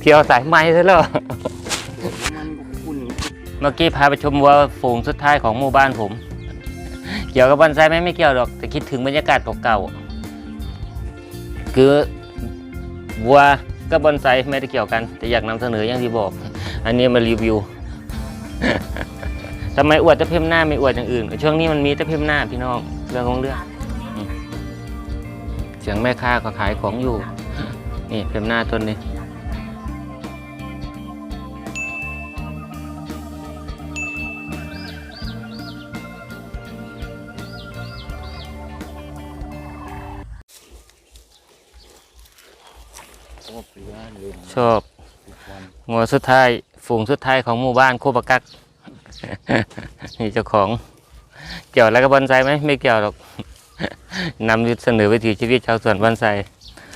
เที่ยวสายไหมซะแล้วมันคุ้นเมื่อกี้พาไปชมวัวฝูงสุดท้ายของหมู่บ้านผม เกี่ยวกับบอนไซไหมไม่เกี่ยวหรอก แต่คิดถึงบรรยากาศเก่าๆคือวัวกับบอนไซไม่ได้เกี่ยวกัน แต่อยากนำเสนออย่างที่บอก อันนี้มารีวิวทำไมอวดแต่เพิ่มหน้าไม่อวดอย่างอื่น ช่วงนี้มันมีแต่เพิ่มหน้าพี่น้องเรื่องของเรื่องอืมเสียงแม่ค้าก็ขายของอยู่ นี่เพิ่มหน้าต้นนี้ ชอบทุกวันงัวสุดท้ายฝูงสุดท้ายของหมู่บ้านโคบกักนี่เจ้าของเกี่ยวอะไรกับบอนไซไหมไม่เกี่ยวหรอกนำเสนอวิถีชีวิตชาวสวนบอนไซ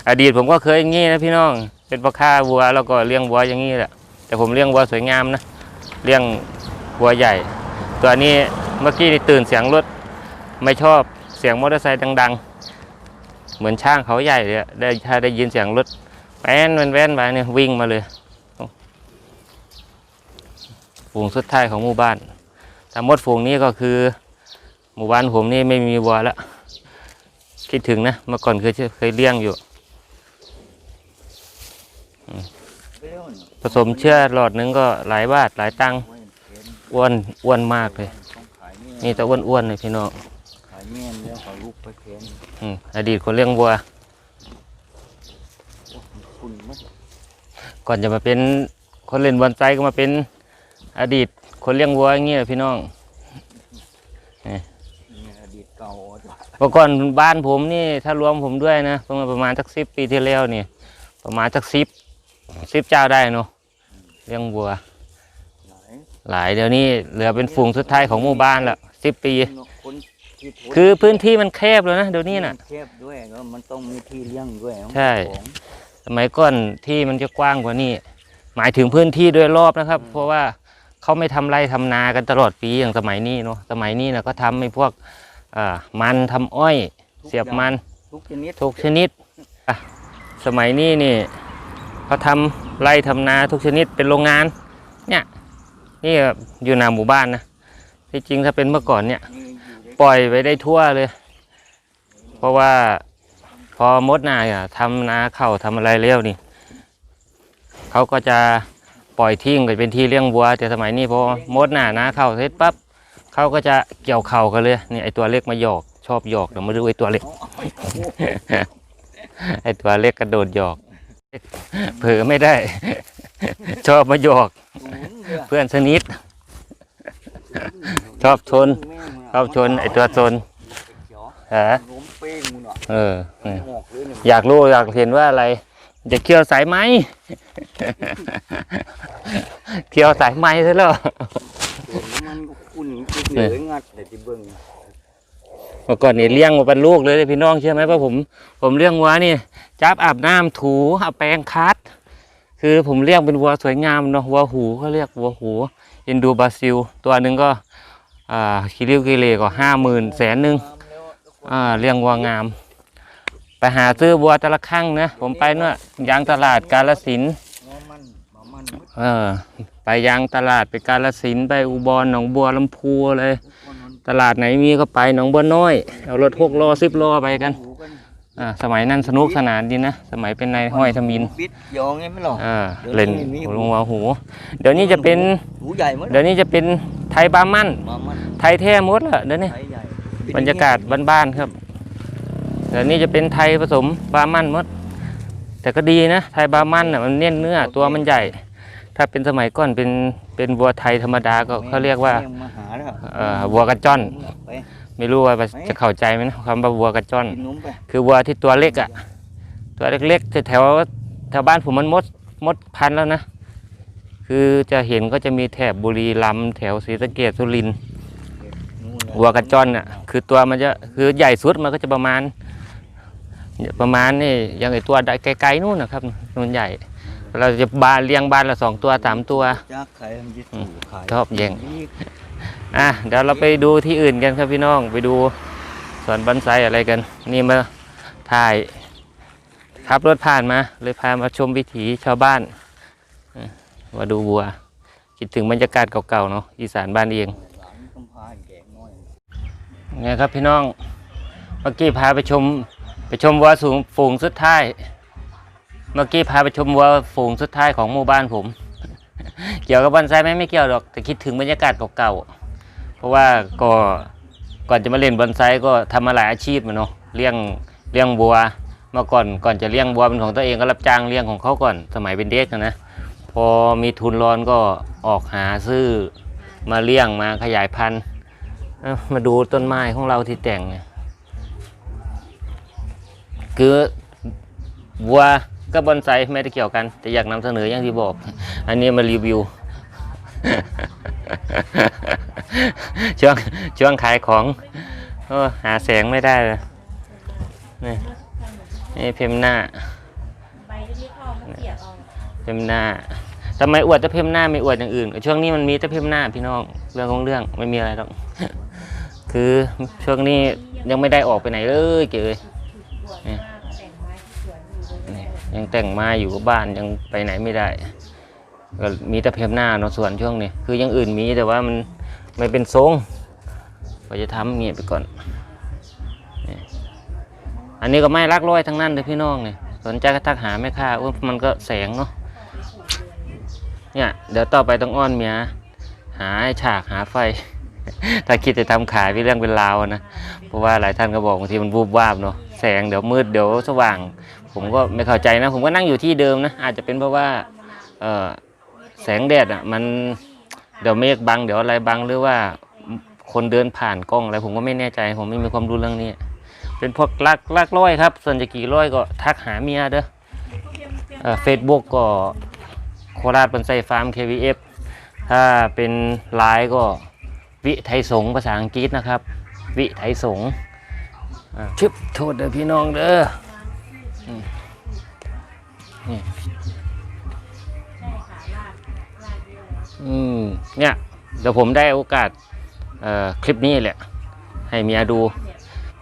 อดีตผมก็เคยอย่างนี้นะพี่น้อง เป็นพ่อค้าวัวแล้วก็เลี้ยงวัวอย่างนี้แหละแต่ผมเลี้ยงวัวสวยงามนะเลี้ยงวัวใหญ่ ตัวนี้เมื่อกี้นี่ตื่นเสียงรถไม่ชอบเสียงมอเตอร์ไซค์ดัง ๆ เหมือนช่างเขาใหญ่เลยอะได้ถ้าได้ยินเสียงรถ แว้นแว้นแว้นไปเนี่ยวิ่งมาเลยฝูงสุดท้ายของหมู่บ้านทั้งหมดฝูงนี้ก็คือ หมู่บ้านผมนี่ไม่มีวัวแล้ว คิดถึงนะ เมื่อก่อนเคยเคยเลี้ยงอยู่ ผสมเชื่อหลอดนึงก็หลายบาทหลายตังค์อ้วนอ้วนมากเลย นี่ยนี่แต่อ้วนเลยพี่น้องขายเม่นแล้วขาลูกไปเข็มอดีตคนเลี้ยงวัว โอ้มันคุ้นมาก ก่อนจะมาเป็นคนเล่นบอลไซก็มาเป็นอดีตคนเลี้ยงวัวอย่างเงี้ยพี่น้องนี่อดีตเก่าจ้ะเมื่อก่อนบ้านผมนี่ถ้ารวมผมด้วยนะประมาณประมาณสักสิบปีที่แล้วนี่ ประมาณสักสิบสิบเจ้าได้เนาะเลี้ยงวัว หลายหลายเดี๋ยวนี้เหลือเป็นฝูงสุดท้ายของหมู่บ้านละสิบปีคนที่ทนคือพื้นที่มันแคบแล้วนะเดี๋ยวนี้น่ะเทียบด้วยแล้วมันต้องมีที่เลี้ยงด้วยใช่ของส มัยก่อนที่มันจะกว้างกว่านี้ หมายถึงพื้นที่โดยรอบนะครับ เพราะว่าเขาไม่ทำไร่ทำนากันตลอดปีอย่างสมัยนี้เนาะสมัยนี้นะก็ทำให้พวกอ่ามันทำอ้อย เสียบมันทุกชนิดทุกชนิดอะสมัยนี้นี่เขาทำไร่ทำนาทุกชนิดเป็นโรงงาน เนี่ยนี่อยู่หนาหมู่บ้านนะที่จริงถ้าเป็นเมื่อก่อนเนี่ยนี่อยู่ได้ปล่อยไปได้ทั่วเลย เพราะว่าพ อมดนาอะทำนาเข้าทำอะไรเร็วนี่เขาก็จะปล่อยทิ้งไปเป็นที่เลี้ยงวัว แต่สมัยนี้พอมดนานาเข้าเสร็จปั๊บเขาก็จะเกี่ยวเข่ากันเลยนี่ไอตัวเล็กมาหยอก ชอบหยอกเดี๋ยวมาดูไอตัวเล็กไอตัวเล็กกระโดดหยอก เผลอไม่ได้ ชอบมาหยอก เพื่อนสนิทชอบชนชอบชนไอตัวชน ฮะล้มเป้งมึงอะเออเออ หอกเลยเนี่ยอยากรู้อยากเห็นว่าอะไร จะเกี่ยวสายไหมเกี่ยวสายไหมซะแล้วมันก็คุ้นเหนื่อยงัดแต่ที่เบิ่งเมื่อก่อนนี่เลี้ยงมาเป็นลูกเลยพี่น้องเชื่อไหมว่าผม ผมเลี้ยงวัวนี่จับอาบน้ำถูเอาแปรงคัด คือผมเลี้ยงเป็นวัวสวยงามเนาะวัวหูเขาเรียกวัวหูอินดูบราซิล ตัวหนึ่งก็อ่าคิริวกิเลก็ห้าหมื่นแสนหนึ่ง อ่าเลี้ยงวัวงาม ไปหาซื้อวัวแต่ละครั้งนะ ผมไปเนาะยางตลาดกาลสินธุ์งอมันหมามันเออ ไปยางตลาดไปกาลสินธุ์ไปอุบลหนองบัวลำพูเลยคนนั้นตลาดไหนมีก็ไปหนองบัวน้อย เอารถหกล้อสิบล้อไปกันหูกันอ่าสมัยนั้นสนุกสนานดีนะ สมัยเป็นนายห้อยทมินบิดยองไงไม่หรออ่าเดี๋ยวนี้เล่นมีหูลงหัวหู เดี๋ยวนี้จะเป็นหูใหญ่มั้งเดี๋ยวนี้จะเป็นไทยบามั่นมามันไทยแท้หมดละเดี๋ยวนี้ไทยใหญ่ บรรยากาศบ้านๆครับเดี๋ยวนี้จะเป็นไทยผสมบามั่นหมด แต่ก็ดีนะ ไทยบามั่นน่ะมันเน้นเนื้อตัวมันใหญ่ ถ้าเป็นสมัยก่อนเป็นเป็นวัวไทยธรรมดาก็เขาเรียกว่าแม่งมาหาแล้วเอ่อวัวกระจ้อนไปไม่รู้ว่าจะเข้าใจไหมนะคำว่าวัวกระจ้อนกินนมไปคือวัวที่ตัวเล็กอะ่ะ ตัวเล็กๆแถวแถวบ้านผมมันมดมดพันธุ์แล้วนะ คือจะเห็นก็จะมีแถบบุรีรัมย์แถวศรีสะเกษสุรินทร์นู่นน่ะวัวกระจ้อนอะ คือตัวมันจะคือใหญ่สุดมันก็จะประมาณ ประมาณนี่อย่างไอตัวไกลๆนู่นนะครับมันใหญ่ เราจะบานเลี้ยงบานละสองตัวสามตัวจากไข่มันจะถูกขายชอบแย่งนี่อะเดี๋ยวเราไปดูที่อื่นกันครับพี่น้องไปดูสวนบอนไซอะไรกัน นี่มาถ่ายขับรถผ่านมา เลยพามาชมวิถีชาวบ้านมาดูวัว คิดถึงบรรยากาศเก่าๆเนาะอีสานบ้านเอง ไงครับพี่น้องเมื่อกี้พาไปชมไปชมวัวสูงฝูงสุดท้าย เมื่อกี้พาไปชมวัวฝูงสุดท้ายของหมู่บ้านผม เกี่ยวกับวันไซไหมไม่เกี่ยวหรอกแต่คิดถึงบรรยากาศเก่าๆเพราะว่าก็ก่อนจะมาเล่นบอนไซก็ทำมาหลายอาชีพอะเนาะเลี้ยงเลี้ยงวัวเมื่อก่อนก่อนจะเลี้ยงวัวเป็นของตัวเองก็รับจ้างเลี้ยงของเขาก่อนสมัยเป็นเด็กนะพอมีทุนร้อนก็ออกหาซื้อมาเลี้ยงมาขยายพันธุ์ มาดูต้นไม้ของเราที่แต่งเนี่ยคือวัวกับบอนไซไม่ได้เกี่ยวกัน แต่อยากนำเสนออย่างที่บอก อันนี้มารีวิวช่วงช่วงขายของโอ้หาแสงไม่ได้เลยนี่นี่เพมหน้าใบที่เข้ามันเปียกเอาเพมหน้าทำไมอวดแต่เพมหน้าไม่อวดอย่างอื่น ช่วงนี้มันมีแต่เพมหน้าพี่น้องเรื่องของเรื่องไม่มีอะไรหรอก คือช่วงนี้ยังไม่ได้ออกไปไหนเลยเก๋ยสวยมากแต่งไม้ที่สวยอยู่เลยนี่ยังแต่งมาอยู่กับบ้านยังไปไหนไม่ได้ก็มีแต่เพมหน้าเนาะส่วนช่วงนี้คือยังอื่นมีแต่ว่ามันไม่เป็นทรงก็จะทำเงียบไปก่อนอันนี้ก็ไม่รักร้อยทั้งนั้นเลยพี่น้องเนี่ยสนใจก็ทักหาแม่ค้ามันก็แสงเนาะเนี่ยเดี๋ยวต่อไปต้องอ้อนเมียหาฉากหาไฟ ถ้าคิดจะทำขายเป็นเรื่องเป็นราวอะนะ เพราะว่าหลายท่านก็บอกบางทีมันวูบวาบเนาะ แสงเดี๋ยวมืดเดี๋ยวสว่าง ผมก็ไม่เข้าใจนะ ผมก็นั่งอยู่ที่เดิมนะ อาจจะเป็นเพราะว่าเออแสงแดดอะมันเดี๋ยวเมฆบังเดี๋ยวอะไรบังหรือว่าคนเดินผ่านกล้องอะไรผมก็ไม่แน่ใจ ผมไม่มีความรู้เรื่องนี้ เป็นพวกลักลักร้อยครับ ส่วนจะกี่ร้อยก็ทักหาเมียเด้อเฟซบุ๊กก็โคราชบนไซฟาร์ม KVF ถ้าเป็นไลน์ก็ วิไทยสงฆ์ภาษาอังกฤษนะครับ วิไทยสงฆ์อ่าชึบโทษเด้อพี่น้องเด้ออืมนี่ใช่ค่ะลาดลาดเยอะอืมเนี่ยเดี๋ยวผมได้โอกาสเอ่อคลิปนี้แหละ ให้เมียดู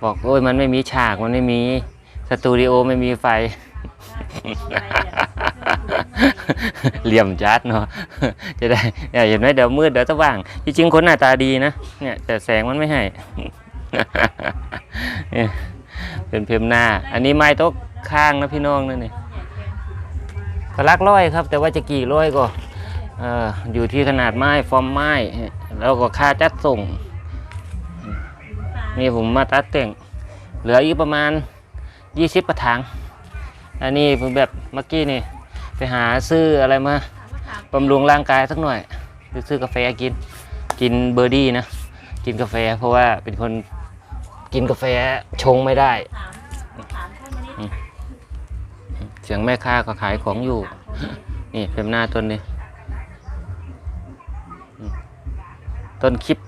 บอกโอ้ยมันไม่มีฉากมันไม่มีสตูดิโอไม่มีไฟ เหลี่ยมจัดเนาะจะได้เห็นไหมเดี๋ยวมืดเดี๋ยวสว่าง จริงๆคนหน้าตาดีนะเนี่ยแต่แสงมันไม่ให้เนี่ยเป็นเพิ่มหน้า อันนี้ไม้โต๊ะข้างนะพี่น้องนั่นนี่ก็รักร้อยครับ แต่ว่าจะกี่ร้อยก็เอ่ออยู่ที่ขนาดไม้ฟอร์มไม้ แล้วก็ค่าจัดส่ง นี่ผมมาตัดแต่ง เหลืออีกประมาณ 20 กระถาง อันนี้ผมแบบเมื่อกี้นี่ ไปหาซื้ออะไรมาบำรุงร่างกายสักหน่อยซื้อซื้อกาแฟกิน กินเบอร์ดี้นะ กินกาแฟเพราะว่าเป็นคนกินกาแฟชงไม่ได้ถามถามท่านมานี่เสียงแม่ค้าก็ขายของอยู่ นี่เป็นหน้าต้นนี้อืมต้นคลิป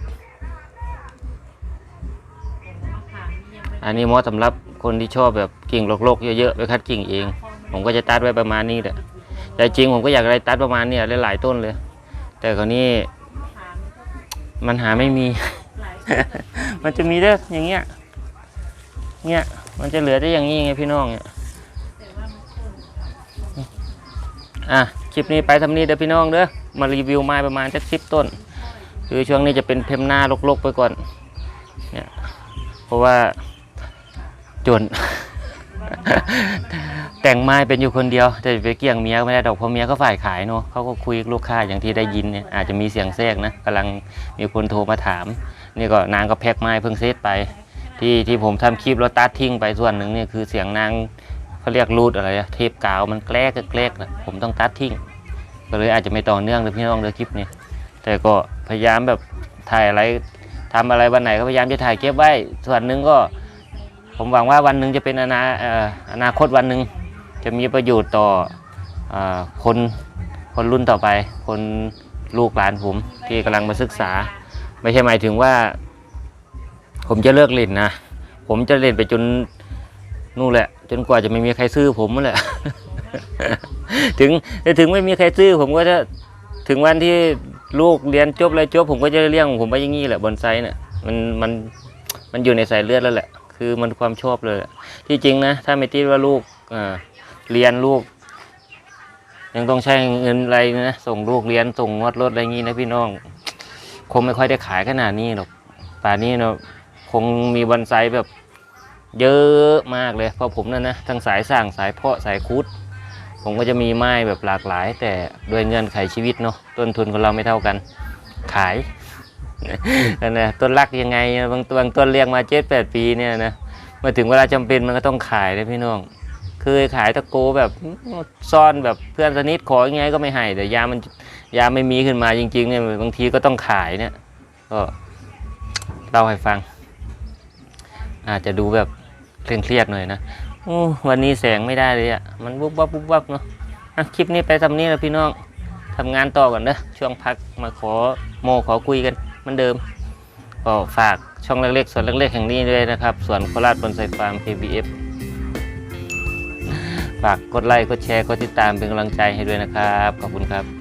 มะขามนี่ยังไม่อันนี้เหมอสำหรับคนที่ชอบแบบกิ่งโลกๆเยอะๆ ไปคัดกิ่งเอง ผมก็จะตัดไว้ประมาณนี้แหละ แต่จริงผมก็อยากได้ตัดประมาณเนี้ยหลายๆต้นเลย แต่คราวนี้มะขามนี่ก็มันหาไม่มีหลายมันจะมีได้อย่างเงี้ย เนี่ยมันจะเหลือได้อย่างนี้ไงพี่น้องเนี่ยแต่ว่ามันต้นอะคลิปนี้ไปทำนี้เด้อพี่น้องเด้อมารีวิวไม้ประมาณสักสิบต้น คือช่วงนี้จะเป็นเพมหน้าลกๆไปก่อน เนี่ย เพราะว่าจน แต่งไม้เป็นอยู่คนเดียวแต่ไปเกี่ยงเมียก็ไม่ได้ดอกเพราะเมียก็ฝ่ายขายเนาะเขาก็คุยกับลูกค้าอย่างที่ได้ยินเนี่ยอาจจะมีเสียงแทรกนะกำลังมีคนโทรมาถาม นี่ก็นางก็แพ็คไม้เพิ่งเซตไป ที่ที่ผมทำคลิปแล้วตัดทิ้งไปส่วนหนึ่งเนี่ยคือเสียงนางเขาเรียกรูดอะไรเทปกาวมันแกลกแกลกนะผมต้องตัดทิ้งก็เลยอาจจะไม่ต่อเนื่องเลยพี่น้องเลยคลิปนี้แต่ก็พยายามแบบถ่ายอะไรทำอะไรวันไหนก็พยายามจะถ่ายเก็บไว้ส่วนหนึ่งก็ ผมหวังว่าวันหนึ่งจะเป็นอนาอนาคตวันหนึ่งจะมีประโยชน์ต่ออคนคนรุ่นต่อไป คนลูกหลานผมที่กำลังมาศึกษา ไม่ใช่หมายถึงว่า ผมจะเลิกเล่นนะ ผมจะเล่นไปจนนู่นแหละ จนกว่าจะไม่มีใครซื้อผมนั่นแหละ ถึงถึงไม่มีใครซื้อ ผมก็จะถึงวันที่ลูกเรียนจบอะไรจบผมก็จะเลี้ยงของผมไปอย่างนี้แหละบอนไซเนี่ยมันมันมันอยู่ในสายเลือดแล้วแหละ คือมันความชอบเลยที่จริงนะ ถ้าไม่ติดว่าลูกเรียนลูก ยังต้องใช้เงินอะไรนะส่งลูกเรียนส่งงวดรถอะไรอย่างงี้นะพี่น้อง คงไม่ค่อยได้ขายขนาดนี้หรอกป่านนี้เนาะคงมีบอนไซแบบเยอะมากเลยเพราะผมนั่นนะทั้งสายสร้างสายเพาะสายคุด ผมก็จะมีไม้แบบหลากหลาย แต่ด้วยเงื่อนไขชีวิตเนาะต้นทุนของเราไม่เท่ากัน ขาย นั่นนะต้นรักยังไงบางบางต้นเลี้ยงมาเจ็ดแปดปีเนี่ยนะมาถึงเวลาจำเป็นมันก็ต้องขายเลยพี่น้องเคยขายตะโกแบบซ่อนแบบเพื่อนสนิทขอยังไงก็ไม่ให้แต่ยามันยาไม่มีขึ้นมาจริงๆเนี่ยบางทีก็ต้องขายเนี่ยก็เล่าให้ฟัง อาจจะดูแบบเครียดๆหน่อยนะอวันนี้แสงไม่ได้เลยอะ่ะมันวุบวับวุบวับเนาะคลิปนี้ไปทำนี้แล้วพี่น้องทำงานต่อก่อนเนอะช่วงพักมาขอโมขอคุยกัน มือนเดิม ก็ฝากช่องเล็กๆส่วนเล็กๆแห่งนี้ด้วยนะครับส่วนโคราชบนไซฟาร์ม KBF ฝากกดไลค์กดแชร์กดติดตามเป็นกำลังใจให้ด้วยนะครับ ขอบคุณครับ